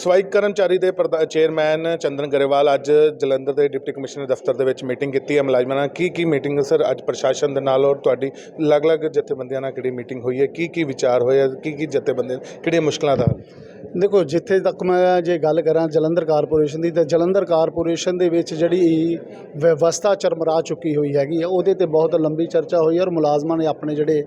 ਸਵਾਈ ਕਰਮਚਾਰੀ ਦੇ ਪ੍ਰਧਾ- ਚੇਅਰਮੈਨ ਚੰਦਨ ਗਰੇਵਾਲ ਅੱਜ ਜਲੰਧਰ ਦੇ ਡਿਪਟੀ ਕਮਿਸ਼ਨਰ ਦਫ਼ਤਰ ਦੇ ਵਿੱਚ ਮੀਟਿੰਗ ਕੀਤੀ ਹੈ। ਮੁਲਾਜ਼ਮਾਂ ਨਾਲ ਕੀ ਕੀ ਮੀਟਿੰਗ ਸਰ? ਅੱਜ ਪ੍ਰਸ਼ਾਸਨ ਦੇ ਨਾਲ ਔਰ ਤੁਹਾਡੀ ਅਲੱਗ-ਅਲੱਗ ਜਥੇਬੰਦੀਆਂ ਨਾਲ ਕਿਹੜੀ ਮੀਟਿੰਗ ਹੋਈ ਹੈ? ਕੀ ਕੀ ਵਿਚਾਰ ਹੋਏ ਆ? ਕੀ ਕੀ ਜਥੇਬੰਦੀਆਂ, ਕਿਹੜੀਆਂ ਮੁਸ਼ਕਲਾਂ ਦਾ ਦੇਖੋ, ਜਿੱਥੇ ਤੱਕ ਮੈਂ ਜੇ ਗੱਲ ਕਰਾਂ ਜਲੰਧਰ ਕਾਰਪੋਰੇਸ਼ਨ ਦੀ, ਤਾਂ ਜਲੰਧਰ ਕਾਰਪੋਰੇਸ਼ਨ ਦੇ ਵਿੱਚ ਜਿਹੜੀ ਵਿਵਸਥਾ ਚਰਮਰਾ ਚੁੱਕੀ ਹੋਈ ਹੈਗੀ ਆ ਉਹਦੇ ਤੇ ਬਹੁਤ ਲੰਬੀ ਚਰਚਾ ਹੋਈ ਔਰ ਮੁਲਾਜ਼ਮਾਂ ਨੇ ਆਪਣੇ ਜਿਹੜੇ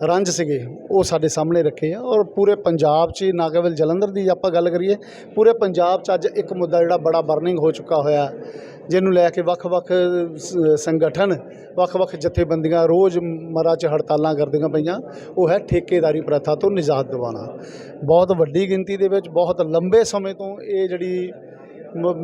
ਰੰਜ ਸੀਗੇ ਉਹ ਸਾਡੇ ਸਾਹਮਣੇ ਰੱਖੇ ਆ ਔਰ ਪੂਰੇ ਪੰਜਾਬ 'ਚ ਹੀ, ਨਾ ਕੇਵਲ ਜਲੰਧਰ ਦੀ ਆਪਾਂ ਗੱਲ ਕਰੀਏ ਪੂਰੇ ਪੰਜਾਬ 'ਚ ਅੱਜ ਇੱਕ ਮੁੱਦਾ ਜਿਹੜਾ ਬੜਾ ਬਰਨਿੰਗ ਹੋ ਚੁੱਕਾ ਹੋਇਆ ਜਿਹਨੂੰ ਲੈ ਕੇ ਵੱਖ-ਵੱਖ ਸੰਗਠਨ ਵੱਖ-ਵੱਖ ਜਥੇਬੰਦੀਆਂ ਰੋਜ਼ ਮਰਾ 'ਚ ਹੜਤਾਲਾਂ ਕਰਦੀਆਂ ਪਈਆਂ ਉਹ ਹੈ ਠੇਕੇਦਾਰੀ ਪ੍ਰਥਾ ਤੋਂ ਨਿਜਾਤ ਦਿਵਾਉਣਾ। ਬਹੁਤ ਵੱਡੀ ਗਿਣਤੀ ਦੇ ਵਿੱਚ ਬਹੁਤ ਲੰਬੇ ਸਮੇਂ ਤੋਂ ਇਹ ਜਿਹੜੀ ਮ-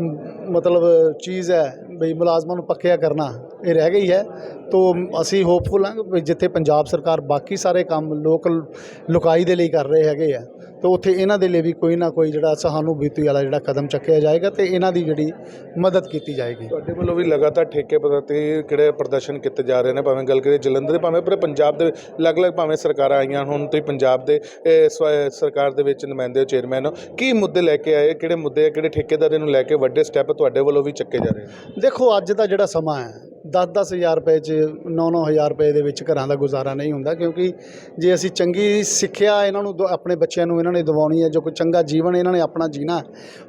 ਮਤਲਬ ਚੀਜ਼ ਹੈ ਬਈ ਮੁਲਾਜ਼ਮਾਂ ਨੂੰ ਪੱਕਿਆ ਕਰਨਾ ਇਹ ਰਹਿ ਗਈ ਹੈ। ਤੋ ਅਸੀਂ ਹੋਪਫੁਲ ਹਾਂ ਕਿ ਜਿੱਥੇ ਪੰਜਾਬ ਸਰਕਾਰ ਬਾਕੀ ਸਾਰੇ ਕੰਮ ਲੋਕਲ ਲੁਕਾਈ ਦੇ ਲਈ ਕਰ ਰਹੇ ਹੈਗੇ ਆ, ਤਾਂ ਉੱਥੇ ਇਹਨਾਂ ਦੇ ਲਈ ਵੀ ਕੋਈ ਨਾ ਕੋਈ ਜਿਹੜਾ ਸਹਾਨੂਭੂਤੀ ਵਾਲਾ ਜਿਹੜਾ ਕਦਮ ਚੱਕਿਆ ਜਾਏਗਾ ਤੇ ਇਹਨਾਂ ਦੀ ਜਿਹੜੀ ਮਦਦ ਕੀਤੀ ਜਾਏਗੀ। ਤੁਹਾਡੇ ਵੱਲੋਂ ਵੀ ਲਗਾਤਾਰ ਠੇਕੇ ਪ੍ਰਤੀ ਕਿਹੜੇ ਪ੍ਰਦਰਸ਼ਨ ਕੀਤੇ ਜਾ ਰਹੇ ਨੇ? ਭਾਵੇਂ ਗੱਲ ਕਰੀਏ ਜਲੰਧਰ ਦੇ, ਭਾਵੇਂ ਪੂਰੇ ਪੰਜਾਬ ਦੇ ਅਲੱਗ-ਅਲੱਗ ਭਾਵੇਂ ਸਰਕਾਰਾਂ ਆਈਆਂ ਹੁਣ ਤੁਸੀਂ ਪੰਜਾਬ ਦੇ ਸਰਕਾਰ ਦੇ ਵਿੱਚ ਨੁਮਾਇੰਦੇ ਹੋ, ਚੇਅਰਮੈਨ ਹੋ, ਕੀ ਮੁੱਦੇ ਲੈ ਕੇ ਆਏ? ਕਿਹੜੇ ਮੁੱਦੇ ਆ? ਕਿਹੜੇ ਠੇਕੇਦਾਰਾਂ ਨੂੰ ਲੈ ਕੇ ਵੱਡੇ ਸਟੈਪ ਤੁਹਾਡੇ ਵੱਲੋਂ ਵੀ ਚੱਕੇ ਜਾ ਰਹੇ ਨੇ? ਦੇਖੋ, ਅੱਜ ਦਾ ਜਿਹੜਾ ਸਮਾਂ ਹੈ 10-10 ਹਜ਼ਾਰ ਰੁਪਏ 'ਚ 9-9 ਹਜ਼ਾਰ ਰੁਪਏ ਦੇ ਵਿੱਚ ਘਰਾਂ ਦਾ ਗੁਜ਼ਾਰਾ ਨਹੀਂ ਹੁੰਦਾ, ਕਿਉਂਕਿ ਜੇ ਅਸੀਂ ਚੰਗੀ ਸਿੱਖਿਆ ਇਹਨਾਂ ਨੂੰ ਦੋ- ਆਪਣੇ ਬੱਚਿਆਂ ਨੂੰ ਇਹਨਾਂ ਨੇ ਦਿਵਾਉਣੀ ਹੈ, ਜੋ ਕੋਈ ਚੰਗਾ ਜੀਵਨ ਇਹਨਾਂ ਨੇ ਆਪਣਾ ਜੀਣਾ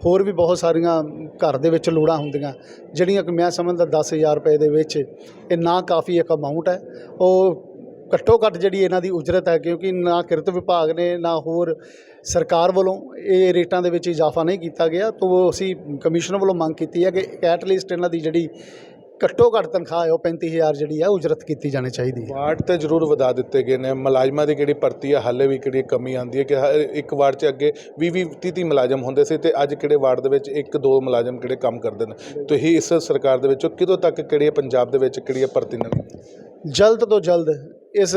ਹੋਰ ਵੀ ਬਹੁਤ ਸਾਰੀਆਂ ਘਰ ਦੇ ਵਿੱਚ ਲੋੜਾਂ ਹੁੰਦੀਆਂ, ਜਿਹੜੀਆਂ ਕਿ ਮੈਂ ਸਮਝਦਾ 10000 ਰੁਪਏ ਦੇ ਵਿੱਚ ਇਹ ਨਾ ਕਾਫੀ ਇੱਕ ਅਮਾਉਂਟ ਹੈ, ਉਹ ਘੱਟੋ ਘੱਟ ਜਿਹੜੀ ਇਹਨਾਂ ਦੀ ਉਜਰਤ ਹੈ ਕਿਉਂਕਿ ਨਾ ਕਿਰਤ ਵਿਭਾਗ ਨੇ ਨਾ ਹੋਰ ਸਰਕਾਰ ਵੱਲੋਂ ਇਹ ਰੇਟਾਂ ਦੇ ਵਿੱਚ ਇਜ਼ਾਫਾ ਨਹੀਂ ਕੀਤਾ ਗਿਆ। ਤੋਂ ਅਸੀਂ ਕਮਿਸ਼ਨ ਵੱਲੋਂ ਮੰਗ ਕੀਤੀ ਹੈ ਕਿ ਐਟ ਲੀਸਟ ਇਹਨਾਂ ਦੀ ਜਿਹੜੀ ਘੱਟੋ ਘੱਟ ਤਨਖਾਹ ਹੈ ਉਹ 35000 ਜਿਹੜੀ ਹੈ ਉਜਰਤ ਕੀਤੀ ਜਾਣੀ ਚਾਹੀਦੀ ਹੈ। ਵਾਰਡ ਤੇ ਜ਼ਰੂਰ ਵਧਾ ਦਿੱਤੇ ਗਏ ਨੇ। ਮੁਲਾਜ਼ਮਾਂ ਦੀ ਕਿਹੜੀ ਭਰਤੀ ਹੈ ਹਾਲੇ ਵੀ ਕਿਹੜੀ ਕਮੀ ਆਉਂਦੀ ਹੈ ਕਿ ਹਰ ਇੱਕ ਵਾਰਡ 'ਚ ਅੱਗੇ 20 20 30 30 ਮੁਲਾਜ਼ਮ ਹੁੰਦੇ ਸੀ ਤੇ ਅੱਜ ਕਿਹੜੇ ਵਾਰਡ ਦੇ ਵਿੱਚ ਇੱਕ ਦੋ ਮੁਲਾਜ਼ਮ ਕਿਹੜੇ ਕੰਮ ਕਰਦੇ ਨੇ? ਤੁਸੀਂ ਇਸ ਸਰਕਾਰ ਦੇ ਵਿੱਚੋਂ ਕਿਦੋਂ ਤੱਕ ਕਿਹੜੀ ਪੰਜਾਬ ਦੇ ਵਿੱਚ ਕਿਹੜੀ ਭਰਤੀ ਨਵੀਂ ਜਲਦ ਤੋਂ ਜਲਦ ਇਸ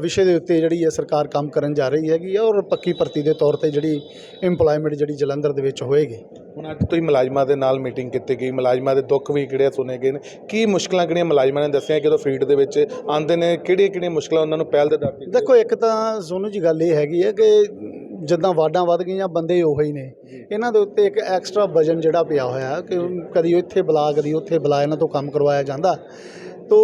ਵਿਸ਼ੇ ਦੇ ਉੱਤੇ ਜਿਹੜੀ ਹੈ ਸਰਕਾਰ ਕੰਮ ਕਰਨ ਜਾ ਰਹੀ ਹੈਗੀ ਹੈ ਔਰ ਪੱਕੀ ਭਰਤੀ ਦੇ ਤੌਰ ਤੇ ਜਿਹੜੀ EMPLOYMENT ਜਿਹੜੀ ਜਲੰਧਰ ਦੇ ਵਿੱਚ ਹੋਏਗੀ। ਹੁਣ ਅੱਜ ਤੁਸੀਂ ਮੁਲਾਜ਼ਮਾਂ ਦੇ ਨਾਲ ਮੀਟਿੰਗ ਕੀਤੀ ਗਈ ਮੁਲਾਜ਼ਮਾਂ ਦੇ ਦੁੱਖ ਵੀ ਕਿਹੜੇ ਸੁਣੇ ਗਏ ਨੇ? ਕੀ ਮੁਸ਼ਕਲਾਂ ਕਿਹੜੀਆਂ ਮੁਲਾਜ਼ਮਾਂ ਨੇ ਦੱਸੀਆਂ ਜਦੋਂ ਫੀਲਡ ਦੇ ਵਿੱਚ ਆਉਂਦੇ ਨੇ? ਕਿਹੜੀਆਂ ਕਿਹੜੀਆਂ ਮੁਸ਼ਕਲਾਂ ਉਹਨਾਂ ਨੂੰ ਪਹਿਲ ਦੇ ਦਰ ਤੇ ਦੇਖੋ ਇੱਕ ਤਾਂ ਸੋਨੂ ਜੀ ਗੱਲ ਇਹ ਹੈਗੀ ਹੈ ਕਿ ਜਿੱਦਾਂ ਵਾਰਡਾਂ ਵੱਧ ਗਈਆਂ ਬੰਦੇ ਉਹੀ ਹੀ ਨੇ। ਇਹਨਾਂ ਦੇ ਉੱਤੇ ਇੱਕ ਐਕਸਟਰਾ ਵਜਨ ਜਿਹੜਾ ਪਿਆ ਹੋਇਆ ਕਿ ਕਦੀ ਇੱਥੇ ਬੁਲਾ ਕਦੀ ਉੱਥੇ ਬੁਲਾ ਇਹਨਾਂ ਤੋਂ ਕੰਮ ਕਰਵਾਇਆ ਜਾਂਦਾ। ਤੋ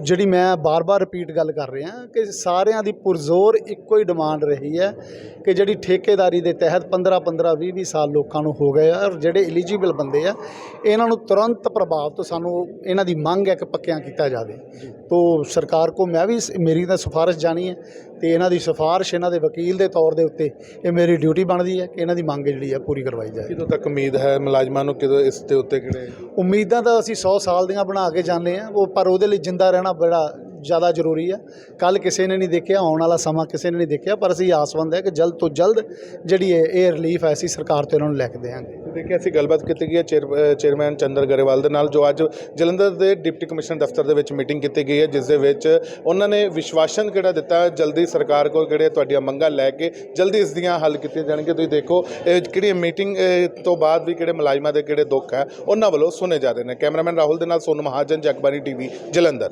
ਜਿਹੜੀ ਮੈਂ ਬਾਰ-ਬਾਰ ਰਿਪੀਟ ਗੱਲ ਕਰ ਰਿਹਾ ਕਿ ਸਾਰਿਆਂ ਦੀ ਪੁਰਜ਼ੋਰ ਇੱਕੋ ਹੀ ਡਿਮਾਂਡ ਰਹੀ ਹੈ ਕਿ ਜਿਹੜੀ ਠੇਕੇਦਾਰੀ ਦੇ ਤਹਿਤ 15 15 20 20 ਸਾਲ ਲੋਕਾਂ ਨੂੰ ਹੋ ਗਏ ਆ ਔਰ ਜਿਹੜੇ ਐਲੀਜੀਬਲ ਬੰਦੇ ਆ ਇਹਨਾਂ ਨੂੰ ਤੁਰੰਤ ਪ੍ਰਭਾਵ ਤੋਂ ਸਾਨੂੰ ਇਹਨਾਂ ਦੀ ਮੰਗ ਹੈ ਕਿ ਪੱਕਿਆਂ ਕੀਤਾ ਜਾਵੇ। ਤੋ ਸਰਕਾਰ ਕੋ ਮੈਂ ਵੀ ਮੇਰੀ ਤਾਂ ਸਿਫਾਰਿਸ਼ ਜਾਣੀ ਹੈ ਤੇ ਇਹਨਾਂ ਦੀ ਸਿਫਾਰਿਸ਼ ਇਹਨਾਂ ਦੇ ਵਕੀਲ ਦੇ ਤੌਰ ਦੇ ਉੱਤੇ ਇਹ ਮੇਰੀ ਡਿਊਟੀ ਬਣਦੀ ਹੈ ਕਿ ਇਹਨਾਂ ਦੀ ਮੰਗ ਜਿਹੜੀ ਹੈ ਪੂਰੀ ਕਰਵਾਈ ਜਾਏ। ਕਿਦੋਂ ਤੱਕ ਉਮੀਦ ਹੈ ਮੁਲਾਜ਼ਮਾਂ ਨੂੰ ਕਿਦੋਂ ਇਸ ਦੇ ਉੱਤੇ ਕਿਹੜੇ ਉਮੀਦਾਂ ਤਾਂ ਅਸੀਂ 100 ਸਾਲ ਦੀਆਂ ਬਣਾ ਕੇ ਜਾਂਦੇ ਆ ਉਹ ਪਰ ਉਹਦੇ ਲਈ ਜਿੰਦਾ ਰਹਿਣਾ ਬੜਾ ਜ਼ਿਆਦਾ ਜ਼ਰੂਰੀ ਹੈ ਕੱਲ ਕਿਸੇ ਨੇ ਨਹੀਂ ਦੇਖਿਆ, ਆਉਣ ਵਾਲਾ ਸਮਾਂ ਕਿਸੇ ਨੇ ਨਹੀਂ ਦੇਖਿਆ, ਪਰ ਅਸੀਂ ਆਸਵੰਦ ਹੈ ਕਿ ਜਲਦ ਤੋਂ ਜਲਦ ਜਿਹੜੀ ਹੈ ਇਹ ਰਿਲੀਫ ਹੈ, ਅਸੀਂ ਸਰਕਾਰ ਤੋਂ ਇਹਨਾਂ ਨੂੰ ਲੈ ਕੇ ਦੇਵਾਂਗੇ। ਦੇਖਿਆ, ਅਸੀਂ ਗੱਲਬਾਤ ਕੀਤੀ ਗਈ ਹੈ, ਚੇਅਰ- ਚੇਅਰਮੈਨ ਚੰਦਰ ਗਰੇਵਾਲ ਦੇ ਨਾਲ, ਜੋ ਅੱਜ ਜਲੰਧਰ ਦੇ ਡਿਪਟੀ ਕਮਿਸ਼ਨਰ ਦਫ਼ਤਰ ਦੇ ਵਿੱਚ ਮੀਟਿੰਗ ਕੀਤੀ ਗਈ ਹੈ, ਜਿਸ ਦੇ ਵਿੱਚ ਉਹਨਾਂ ਨੇ ਵਿਸ਼ਵਾਸਨ ਕਿਹੜਾ ਦਿੱਤਾ, ਜਲਦੀ ਸਰਕਾਰ ਕੋਲ ਕਿਹੜੇ ਤੁਹਾਡੀਆਂ ਮੰਗਾਂ ਲੈ ਕੇ ਜਲਦੀ ਇਸ ਦੀਆਂ ਹੱਲ ਕੀਤੀਆਂ ਜਾਣਗੀਆਂ। ਤੁਸੀਂ ਦੇਖੋ, ਇਹ ਕਿਹੜੀ ਮੀਟਿੰਗ ਤੋਂ ਬਾਅਦ ਵੀ ਕਿਹੜੇ ਮੁਲਾਜ਼ਮਾਂ ਦੇ ਕਿਹੜੇ ਦੁੱਖ ਹੈ, ਉਹਨਾਂ ਵੱਲੋਂ ਸੁਣੇ ਜਾ ਰਹੇ ਨੇ। ਕੈਮਰਾਮੈਨ ਰਾਹੁਲ ਦੇ ਨਾਲ ਸੋਨੂ ਮਹਾਜਨ ਜਗਬਾਨੀ ਟੀਵੀ, ਜਲੰਧਰ।